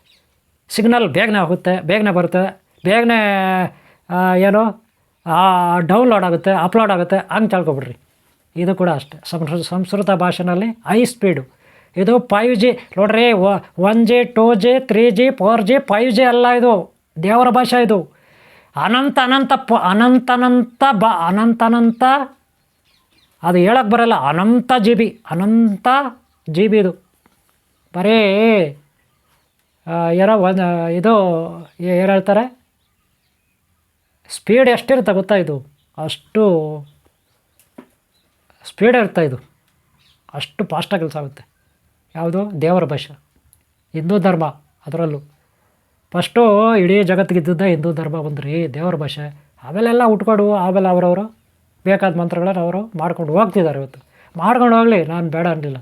Speaker 1: ಸಿಗ್ನಲ್ ಬೇಗನೆ ಹೋಗುತ್ತೆ ಬೇಗನೆ ಬರುತ್ತೆ, ಬೇಗನೆ ಏನು ಡೌನ್ಲೋಡ್ ಆಗುತ್ತೆ, ಅಪ್ಲೋಡ್ ಆಗುತ್ತೆ, ಹಂಗೆ ತಿಳ್ಕೊಬಿಡ್ರಿ. ಇದು ಕೂಡ ಅಷ್ಟೇ. ಸಂಸ್ಕೃತ ಸಂಸ್ಕೃತ ಭಾಷೆನಲ್ಲಿ ಹೈ ಸ್ಪೀಡು ಇದು ಫೈವ್ ಜಿ ನೋಡ್ರಿ one G two G three G four G five G ಎಲ್ಲ ಇದು, ದೇವರ ಭಾಷೆ ಇದು. ಅನಂತ ಅನಂತ, ಪ, ಅನಂತ ಅನಂತ, ಬ, ಅನಂತ ಅನಂತ. ಅದು ಹೇಳಕ್ಕೆ ಬರಲ್ಲ, ಅನಂತ ಜಿ ಬಿ ಅನಂತ ಜಿ ಬಿ ಇದು. ಬರೀ ಏನೋ ಒಂದು ಇದು ಏನು ಹೇಳ್ತಾರೆ? ಸ್ಪೀಡ್ ಎಷ್ಟಿರುತ್ತೆ ಗೊತ್ತಾ ಇದು? ಅಷ್ಟು ಸ್ಪೀಡ್ ಇರ್ತಾ ಇದು. ಅಷ್ಟು ಫಾಸ್ಟಾಗಿ ಕೆಲಸ ಆಗುತ್ತೆ. ಯಾವುದು? ದೇವರ ಭಾಷೆ. ಹಿಂದೂ ಧರ್ಮ ಅದರಲ್ಲೂ. ಫಸ್ಟು ಇಡೀ ಜಗತ್ತಿಗೆ ಇದ್ದದ್ದೇ ಹಿಂದೂ ಧರ್ಮ ಬಂದ್ರಿ, ದೇವರ ಭಾಷೆ. ಆಮೇಲೆಲ್ಲ ಉಟ್ಕೊಂಡು, ಆಮೇಲೆ ಅವರವರು ಬೇಕಾದ ಮಂತ್ರಗಳನ್ನು ಅವರು ಮಾಡ್ಕೊಂಡು ಹೋಗ್ತಿದ್ದಾರೆ ಇವತ್ತು. ಮಾಡ್ಕೊಂಡು ಹೋಗಲಿ, ನಾನು ಬೇಡ ಅನ್ನಲಿಲ್ಲ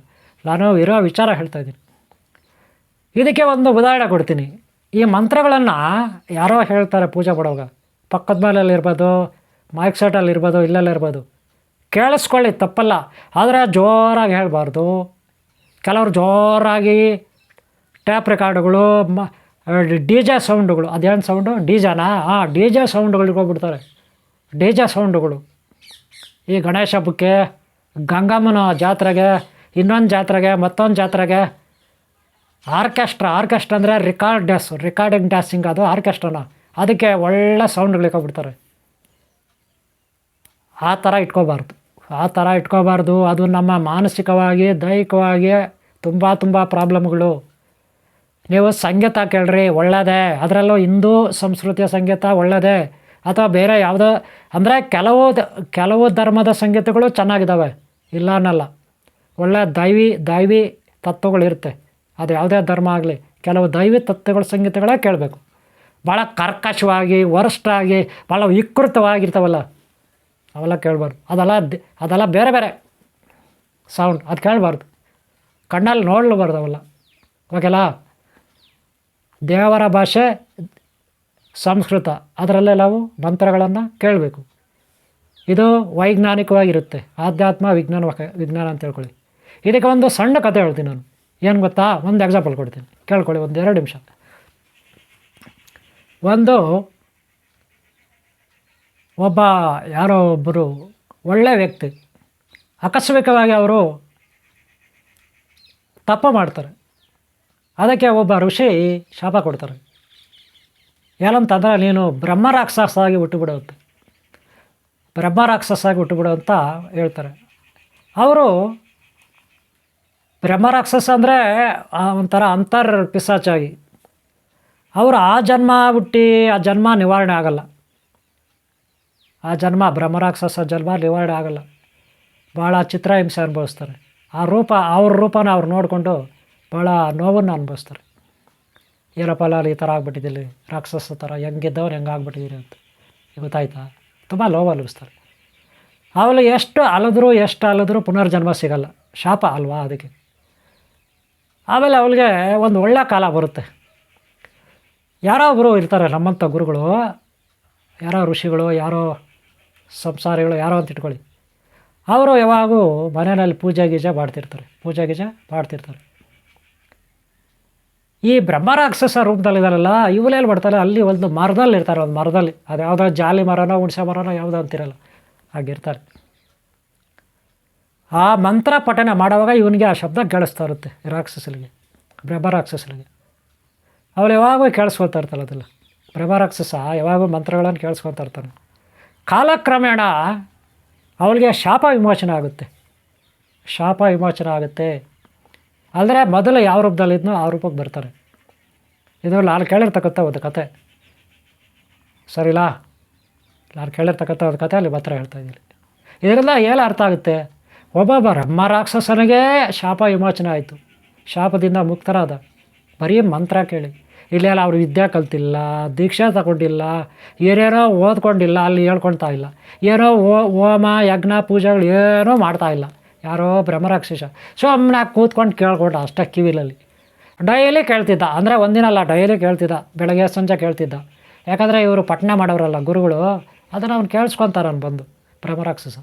Speaker 1: ನಾನು ಇರೋ ವಿಚಾರ ಹೇಳ್ತಾ ಇದ್ದೀನಿ. ಇದಕ್ಕೆ ಒಂದು ಉದಾಹರಣೆ ಕೊಡ್ತೀನಿ. ಈ ಮಂತ್ರಗಳನ್ನು ಯಾರೋ ಹೇಳ್ತಾರೆ ಪೂಜೆ ಮಾಡೋವಾಗ. ಪಕ್ಕದ ಮನೇಲಿ ಇರ್ಬೋದು ಮೈಕ್ ಸೆಟಲ್ಲಿ ಇರ್ಬೋದು ಇರ್ಬೋದು. ಕೇಳಿಸ್ಕೊಳ್ಳಿ, ತಪ್ಪಲ್ಲ. ಆದರೆ ಜೋರಾಗಿ ಹೇಳಬಾರ್ದು. ಕೆಲವರು ಜೋರಾಗಿ ಟ್ಯಾಪ್ ರೆಕಾರ್ಡುಗಳು ಮ ಡಿ ಜೆ ಸೌಂಡುಗಳು ಅದೇನು ಸೌಂಡು ಡಿ ಜೆನಾ? ಹಾಂ ಡಿ ಜೆ ಸೌಂಡುಗಳಿಗೆ ಇಟ್ಕೊಬಿಡ್ತಾರೆ ಡಿ ಜೆ ಸೌಂಡುಗಳು ಈ ಗಣೇಶ ಹಬ್ಬಕ್ಕೆ ಗಂಗಮ್ಮನ ಜಾತ್ರೆಗೆ, ಇನ್ನೊಂದು ಜಾತ್ರೆಗೆ, ಮತ್ತೊಂದು ಜಾತ್ರೆಗೆ ಆರ್ಕೆಸ್ಟ್ರಾ ಆರ್ಕೆಸ್ಟ್ರಾ ಅಂದರೆ ರಿಕಾರ್ಡ್ ಡ್ಯಾಸ್ ರೆಕಾರ್ಡಿಂಗ್ ಡ್ಯಾನ್ಸಿಂಗ್ ಅದು ಆರ್ಕೆಸ್ಟ್ರಾನ. ಅದಕ್ಕೆ ಒಳ್ಳೆ ಸೌಂಡ್ಗಳಿಕೊಬಿಡ್ತಾರೆ ಆ ಥರ ಇಟ್ಕೋಬಾರ್ದು. ಆ ಥರ ಇಟ್ಕೋಬಾರ್ದು. ಅದು ನಮ್ಮ ಮಾನಸಿಕವಾಗಿ, ದೈಹಿಕವಾಗಿ ತುಂಬ ತುಂಬ ಪ್ರಾಬ್ಲಮ್ಗಳು. ನೀವು ಸಂಗೀತ ಕೇಳ್ರಿ ಒಳ್ಳೆಯದೇ ಅದರಲ್ಲೂ ಹಿಂದೂ ಸಂಸ್ಕೃತಿಯ ಸಂಗೀತ ಒಳ್ಳೆಯದೇ ಅಥವಾ ಬೇರೆ ಯಾವುದೋ, ಅಂದರೆ ಕೆಲವು ಕೆಲವು ಧರ್ಮದ ಸಂಗೀತಗಳು ಚೆನ್ನಾಗಿದ್ದಾವೆ ಇಲ್ಲ ಅನ್ನಲ್ಲ. ಒಳ್ಳೆ ದೈವಿ ದೈವಿ ತತ್ವಗಳಿರುತ್ತೆ. ಅದು ಯಾವುದೇ ಧರ್ಮ ಆಗಲಿ, ಕೆಲವು ದೈವ ತತ್ವಗಳ ಸಂಗೀತಗಳೇ ಕೇಳಬೇಕು. ಭಾಳ ಕರ್ಕಶವಾಗಿ ಆಗಿ ಭಾಳ ವಿಕೃತವಾಗಿರ್ತಾವಲ್ಲ, ಅವೆಲ್ಲ ಕೇಳಬಾರ್ದು. ಅದೆಲ್ಲ ಅದೆಲ್ಲ ಬೇರೆ ಬೇರೆ ಸೌಂಡ್ ಅದು ಕೇಳಬಾರ್ದು. ಕಣ್ಣಲ್ಲಿ ನೋಡಲಬಾರ್ದು ಅವೆಲ್ಲ. ಓಕೆಲ್ಲ ದೇವರ ಭಾಷೆ ಸಂಸ್ಕೃತ, ಅದರಲ್ಲೇ ನಾವು ಮಂತ್ರಗಳನ್ನು ಕೇಳಬೇಕು. ಇದು ವೈಜ್ಞಾನಿಕವಾಗಿರುತ್ತೆ. ಆಧ್ಯಾತ್ಮ ವಿಜ್ಞಾನ ವಿಜ್ಞಾನ ಅಂತ ಹೇಳ್ಕೊಳ್ಳಿ ಇದಕ್ಕೆ ಒಂದು ಸಣ್ಣ ಕತೆ ಹೇಳ್ತೀನಿ ನಾನು. ಏನು ಗೊತ್ತಾ? ಒಂದು ಎಕ್ಸಾಂಪಲ್ ಕೊಡ್ತೀನಿ. ಕೇಳ್ಕೊಳ್ಳಿ, ಒಂದು ಎರಡು ನಿಮಿಷ. ಒಂದು ಒಬ್ಬ ಯಾರೋ ಒಬ್ಬರು ಒಳ್ಳೆಯ ವ್ಯಕ್ತಿ, ಆಕಸ್ಮಿಕವಾಗಿ ಅವರು ತಪ್ಪು ಮಾಡ್ತಾರೆ. ಅದಕ್ಕೆ ಒಬ್ಬ ಋಷಿ ಶಾಪ ಕೊಡ್ತಾರೆ. ಏನಂತಂದ್ರೆ, ನೀನು ಬ್ರಹ್ಮ ರಾಕ್ಷಸ ಆಗಿ ಹುಟ್ಟುಬಿಡು ಅಂತ ಬ್ರಹ್ಮ ರಾಕ್ಷಸ ಆಗಿ ಹುಟ್ಟುಬಿಡು ಅಂತ ಹೇಳ್ತಾರೆ. ಅವರು ಬ್ರಹ್ಮ ರಾಕ್ಷಸ ಅಂದರೆ ಒಂಥರ ಅಂತರ್ ಪಿಸಾಚಾಗಿ. ಅವರು ಆ ಜನ್ಮ ಹುಟ್ಟಿ ಆ ಜನ್ಮ ನಿವಾರಣೆ ಆಗಲ್ಲ. ಆ ಜನ್ಮ ಬ್ರಹ್ಮರಾಕ್ಷಸ ಜನ್ಮ ನಿವಾರಣೆ ಆಗಲ್ಲ. ಭಾಳ ಚಿತ್ರಹಿಂಸೆ ಅನುಭವಿಸ್ತಾರೆ. ಆ ರೂಪ, ಅವ್ರ ರೂಪನ ಅವ್ರು ನೋಡಿಕೊಂಡು ಭಾಳ ನೋವನ್ನು ಅನುಭವಿಸ್ತಾರೆ. ಏನಪ್ಪ ಅಲ್ಲಿ ಈ ಥರ ಆಗ್ಬಿಟ್ಟಿದ್ದಿಲ್ಲಿ ರಾಕ್ಷಸ ಥರ ಹೆಂಗಿದ್ದವ್ರು ಹೆಂಗೆ ಆಗ್ಬಿಟ್ಟಿದ್ದೀರಿ ಅಂತ. ಗೊತ್ತಾಯ್ತಾ? ತುಂಬ ನೋವು ಅನುಭವಿಸ್ತಾರೆ. ಅವಳು ಎಷ್ಟು ಅಲದ್ರು ಎಷ್ಟು ಅಲದ್ರು ಪುನರ್ಜನ್ಮ ಸಿಗಲ್ಲ. ಶಾಪ ಅಲ್ವಾ ಅದಕ್ಕೆ? ಆಮೇಲೆ ಅವಳಿಗೆ ಒಂದು ಒಳ್ಳೆ ಕಾಲ ಬರುತ್ತೆ. ಯಾರೋ ಒಬ್ಬರು ಇರ್ತಾರೆ ನಮ್ಮಂಥ ಗುರುಗಳು. ಯಾರೋ ಋಷಿಗಳು, ಯಾರೋ ಸಂಸಾರಿಗಳು, ಯಾರೋ ಅಂತ ಇಟ್ಕೊಳ್ಳಿ. ಅವರು ಯಾವಾಗೂ ಮನೆಯಲ್ಲಿ ಪೂಜೆ ಗೀಜೆ ಮಾಡ್ತಿರ್ತಾರೆ. ಪೂಜೆ ಗೀಜೆ ಮಾಡ್ತಿರ್ತಾರೆ. ಈ ಬ್ರಹ್ಮರಾಕ್ಷಸ ರೂಪದಲ್ಲಿದ್ದಾರಲ್ಲ ಇವಲೇನು ಮಾಡ್ತಾರೆ ಅಲ್ಲಿ ಒಂದು ಮರದಲ್ಲಿ ಇರ್ತಾರೆ ಒಂದು ಮರದಲ್ಲಿ. ಅದು ಯಾವುದೋ ಜಾಲಿ ಮರನೋ, ಹುಣಸೆ ಮರನೋ, ಯಾವುದೋ ಅಂತಿರಲ್ಲ. ಹಾಗಿರ್ತಾರೆ. ಆ ಮಂತ್ರ ಪಠನೆ ಮಾಡುವಾಗ ಇವನಿಗೆ ಆ ಶಬ್ದ ಕೇಳಿಸ್ತಾ ಇರುತ್ತೆ ರಾಕ್ಷಸರಿಗೆ ಬ್ರಹ್ಮರಾಕ್ಷಸರಿಗೆ ಅವಳು ಯಾವಾಗೂ ಕೇಳಿಸ್ಕೊಳ್ತಾ ಇರ್ತಾಳೆ ಅದೆಲ್ಲ. ಬ್ರಹ್ಮರಾಕ್ಷಸ ಯಾವಾಗೂ ಮಂತ್ರಗಳನ್ನು ಕೇಳಿಸ್ಕೊಳ್ತಾ ಇರ್ತಾನೆ. ಕಾಲಕ್ರಮೇಣ ಅವಳಿಗೆ ಶಾಪ ವಿಮೋಚನೆ ಆಗುತ್ತೆ. ಶಾಪ ವಿಮೋಚನೆ ಆಗುತ್ತೆ. ಅಂದರೆ ಮೊದಲು ಯಾವ ರೂಪದಲ್ಲಿದ್ನೋ ಆ ರೂಪಕ್ಕೆ ಬರ್ತಾರೆ. ಇದು ನಾನು ಕೇಳಿರ್ತಕ್ಕಂಥ ಒಂದು ಕತೆ. ಸರಿಲಾ? ನಾನು ಕೇಳಿರ್ತಕ್ಕಂಥ ಒಂದು ಕತೆ ಅಲ್ಲಿ ಮಾತ್ರ ಹೇಳ್ತಾ ಇದ್ದೀನಿ. ಇದರಿಂದ ಏನು ಅರ್ಥ ಆಗುತ್ತೆ? ಒಬ್ಬೊಬ್ಬ ಬ್ರಹ್ಮ ರಾಕ್ಷಸನಿಗೆ ಶಾಪ ವಿಮೋಚನೆ ಆಯಿತು. ಶಾಪದಿಂದ ಮುಕ್ತರಾದ. ಬರೀ ಮಂತ್ರ ಕೇಳಿ. ಇಲ್ಲೆಲ್ಲ ಅವರು ವಿದ್ಯೆ ಕಲ್ತಿಲ್ಲ, ದೀಕ್ಷೆ ತಗೊಂಡಿಲ್ಲ, ಏನೇನೋ ಓದ್ಕೊಂಡಿಲ್ಲ, ಅಲ್ಲಿ ಹೇಳ್ಕೊಳ್ತಾ ಇಲ್ಲ. ಏನೋ ಓ, ಹೋಮ, ಯಜ್ಞ, ಪೂಜೆಗಳು ಏನೋ ಮಾಡ್ತಾ ಇಲ್ಲ. ಯಾರೋ ಬ್ರಹ್ಮರಾಕ್ಷಸ. ಸುಮ್ಮನೆ ಕೂತ್ಕೊಂಡು ಕೇಳ್ಕೊಂಡ ಅಷ್ಟೇ ಕಿವಿಲಲ್ಲಿ. ಡೈಲಿ ಕೇಳ್ತಿದ್ದ. ಅಂದರೆ ಒಂದಿನ ಅಲ್ಲ ಡೈಲಿ ಕೇಳ್ತಿದ್ದ. ಬೆಳಗ್ಗೆ ಸಂಜೆ ಕೇಳ್ತಿದ್ದ. ಯಾಕಂದರೆ ಇವರು ಪಠಣ ಮಾಡೋರಲ್ಲ ಗುರುಗಳು, ಅದನ್ನು ಅವ್ನು ಕೇಳಿಸ್ಕೊತಾರೆ ಅವ್ನು ಬಂದು ಬ್ರಹ್ಮರಾಕ್ಷಸ.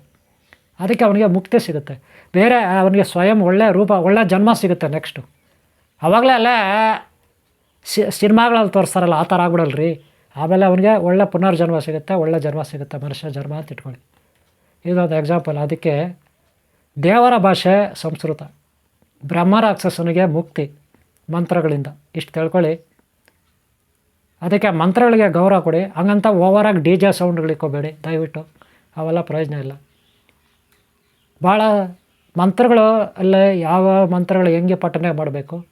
Speaker 1: ಅದಕ್ಕೆ ಅವನಿಗೆ ಮುಕ್ತಿ ಸಿಗುತ್ತೆ. ಬೇರೆ ಅವನಿಗೆ ಸ್ವಯಂ ಒಳ್ಳೆ ರೂಪ, ಒಳ್ಳೆ ಜನ್ಮ ಸಿಗುತ್ತೆ ನೆಕ್ಸ್ಟು ಅವಾಗಲೇ ಅಲ್ಲೇ ಸಿ, ಸಿನಿಮಾಗಳಲ್ಲಿ ತೋರಿಸ್ತಾರಲ್ಲ, ಆ ಥರ ಆಗ್ಬಿಡಲ್ರಿ. ಆಮೇಲೆ ಅವನಿಗೆ ಒಳ್ಳೆ ಪುನರ್ಜನ್ಮ ಸಿಗುತ್ತೆ, ಒಳ್ಳೆ ಜನ್ಮ ಸಿಗುತ್ತೆ, ಮನುಷ್ಯ ಜನ್ಮ ಅಂತ ಇಟ್ಕೊಳ್ಳಿ. ಇದೊಂದು ಎಕ್ಸಾಂಪಲ್ ಅದಕ್ಕೆ ದೇವರ ಭಾಷೆ ಸಂಸ್ಕೃತ. ಬ್ರಹ್ಮರಾಕ್ಷಸನಿಗೆ ಮುಕ್ತಿ ಮಂತ್ರಗಳಿಂದ. ಇಷ್ಟು ತಿಳ್ಕೊಳ್ಳಿ. ಅದಕ್ಕೆ ಮಂತ್ರಗಳಿಗೆ ಗೌರವ ಕೊಡಿ. ಹಂಗಂತ ಓವರಾಗಿ ಡಿ ಜೆ ಸೌಂಡ್ಗಳಿಕ್ಕೋಬೇಡಿ ದಯವಿಟ್ಟು. ಅವೆಲ್ಲ ಪ್ರಯೋಜನ ಇಲ್ಲ. ಭಾಳ ಮಂತ್ರಗಳು ಅಲ್ಲೇ, ಯಾವ ಮಂತ್ರಗಳು ಹೆಂಗೆ ಪಠನೆ ಮಾಡಬೇಕು?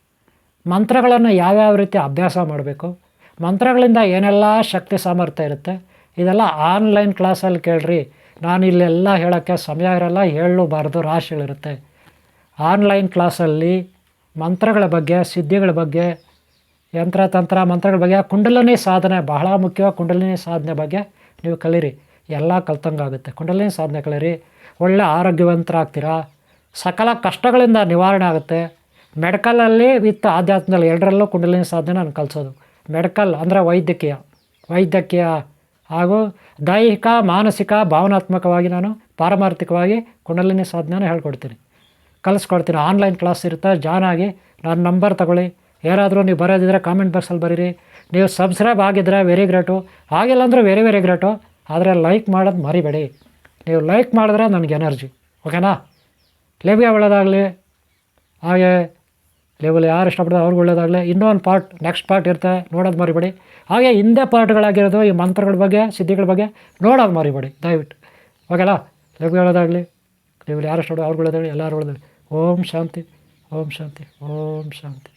Speaker 1: ಮಂತ್ರಗಳನ್ನು ಯಾವ್ಯಾವ ರೀತಿ ಅಭ್ಯಾಸ ಮಾಡಬೇಕು? ಮಂತ್ರಗಳಿಂದ ಏನೆಲ್ಲ ಶಕ್ತಿ ಸಾಮರ್ಥ್ಯ ಇರುತ್ತೆ? ಇದೆಲ್ಲ ಆನ್ಲೈನ್ ಕ್ಲಾಸಲ್ಲಿ ಕೇಳ್ರಿ. ನಾನು ಇಲ್ಲೆಲ್ಲ ಹೇಳೋಕ್ಕೆ ಸಮಯ ಇರಲ್ಲ ಹೇಳಬಾರ್ದು ರಾಶಿಗಳಿರುತ್ತೆ ಆನ್ಲೈನ್ ಕ್ಲಾಸಲ್ಲಿ ಮಂತ್ರಗಳ ಬಗ್ಗೆ, ಸಿದ್ಧಿಗಳ ಬಗ್ಗೆ ಯಂತ್ರ ತಂತ್ರ ಮಂತ್ರಗಳ ಬಗ್ಗೆ, ಕುಂಡಲಿನಿ ಸಾಧನೆ, ಬಹಳ ಮುಖ್ಯವಾದ ಕುಂಡಲಿನಿ ಸಾಧನೆ ಬಗ್ಗೆ ನೀವು ಕಲೀರಿ. ಎಲ್ಲ ಕಲ್ತಂಗಾಗುತ್ತೆ. ಕುಂಡಲಿನಿ ಸಾಧನೆ ಕಲೀರಿ. ಒಳ್ಳೆ ಆರೋಗ್ಯವಂತರಾಗ್ತೀರಾ? ಸಕಲ ಕಷ್ಟಗಳಿಂದ ನಿವಾರಣೆ ಆಗುತ್ತೆ. ಮೆಡಿಕಲಲ್ಲಿ ವಿತ್ ಆಧ್ಯಾತ್ಮದಲ್ಲಿ ಎರಡರಲ್ಲೂ ಕುಂಡಲಿನಿ ಸಾಧನೆ ನಾನು ಕಲಿಸೋದು. ಮೆಡಿಕಲ್ ಅಂದರೆ ವೈದ್ಯಕೀಯ. ವೈದ್ಯಕೀಯ ಹಾಗೂ ದೈಹಿಕ, ಮಾನಸಿಕ, ಭಾವನಾತ್ಮಕವಾಗಿ ನಾನು ಪಾರಮಾರ್ಥಿಕವಾಗಿ ಕುಂಡಲಿನಿ ಸಾಧನೆನ ಹೇಳ್ಕೊಡ್ತೀನಿ. ಕಲಿಸ್ಕೊಡ್ತೀನಿ. ಆನ್ಲೈನ್ ಕ್ಲಾಸ್ ಇರುತ್ತೆ. ಜಾಯ್ನ್ ಆಗಿ ನನ್ನ ನಂಬರ್ ತಗೊಳ್ಳಿ. ಯಾರಾದರೂ ನೀವು ಬರೋದಿದ್ರೆ ಕಾಮೆಂಟ್ ಬಾಕ್ಸಲ್ಲಿ ಬರೀರಿ. ನೀವು ಸಬ್ಸ್ಕ್ರೈಬ್ ಆಗಿದ್ರೆ ವೆರಿ ಗ್ರೇಟು. ಆಗಿಲ್ಲ ಅಂದರೆ ವೆರಿ ವೆರಿ ಗ್ರೇಟು. ಆದರೆ ಲೈಕ್ ಮಾಡೋದು ಮರಿಬೇಡಿ. ನೀವು ಲೈಕ್ ಮಾಡಿದ್ರೆ ನನಗೆ ಎನರ್ಜಿ ಓಕೆನಾ ಲೇಬಿಯ ಒಳ್ಳೆಯದಾಗಲಿ ಹಾಗೆ ಲೆವೆಲ್ ಯಾರು ಇಷ್ಟಪಡ್ತಾರೆ ಅವ್ರಿಗೆ ಒಳ್ಳೆಯದಾಗಲಿ ಇನ್ನೊಂದು ಪಾರ್ಟ್ ನೆಕ್ಸ್ಟ್ ಪಾರ್ಟ್ ಇರುತ್ತೆ, ನೋಡೋದು ಮರಿಬೇಡಿ. ಹಾಗೆ ಹಿಂದೆ ಪಾರ್ಟ್ಗಳಾಗಿರೋದು ಈ ಮಂತ್ರಗಳ ಬಗ್ಗೆ, ಸಿದ್ಧಿಗಳ ಬಗ್ಗೆ ನೋಡೋದು ಮರಿಬೇಡಿ, ದಯವಿಟ್ಟು. ಓಕೆನಾ ಲೆವೆಲ್ ಒಳ್ಳೇದಾಗಲಿ. ಲೆವೆಲ್ ಯಾರು ಇಷ್ಟಪಡೋ ಅವ್ರಿಗೆ ಒಳ್ಳೇದಾಗಲಿ, ಎಲ್ಲರೂ ಒಳ್ಳೇದಾಗಲಿ. ಓಂ ಶಾಂತಿ ಓಂ ಶಾಂತಿ ಓಂ ಶಾಂತಿ.